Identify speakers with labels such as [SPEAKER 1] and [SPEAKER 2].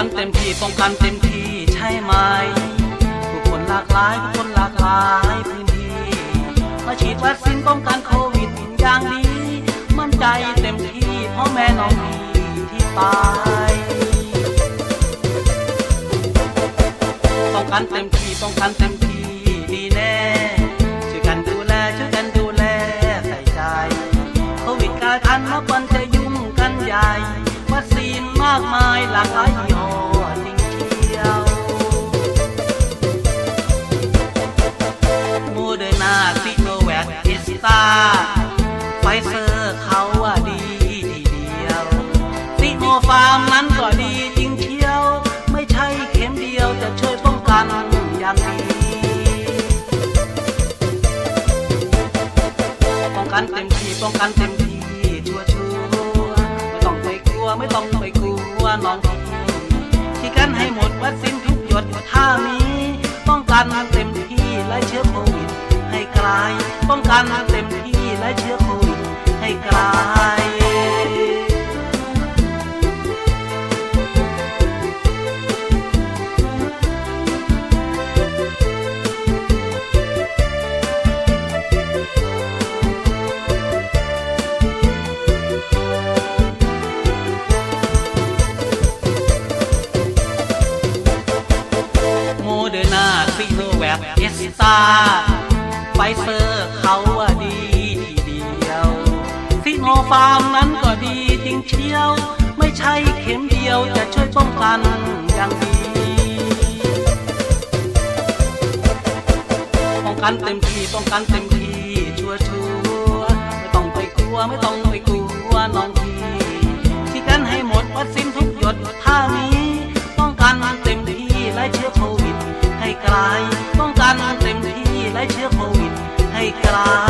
[SPEAKER 1] ป้องกันเต็มที่ใช่ไหมผู้คนหลากหลายผู้คนหลากหลายพื้นที่มาฉีดวัคซีนป้องกันโควิดอย่างดีมั่นใจเต็มที่เพราะแม่น้องพีที่ตายป้องกันเต็มที่ป้องกันเต็มที่ดีแน่ช่วยกันดูแลช่วยกันดูแลใส่ใจโควิดกายพันธุ์มาปันจะยุ่งกันใหญ่วัคซีนมากมายหลากหลาย กันเต็มที่ป้องกันเต็มที่ชัวชัวไม่ต้องไปกลัวไม่ต้องไปกลัวน้องพี่ที่กันให้หมดวัคซีนทุกหยดถ้ามีป้องกันเต็มที่ไล่เชื้อโควิดให้กลายป้องกันเต็มที่ไล่เชื้อโควิดให้กลาย แบบเอสตาไฟเซอร์เขาว่าดีทีเดียวซิโนฟาร์มนั้นก็ดีจริงเชียว ไม่ใช่เข็มเดียวจะช่วยป้องกันอย่างดีป้องกันเต็มที่ป้องกันเต็มที่ชัวชัว เชื้อโควิดให้กลาย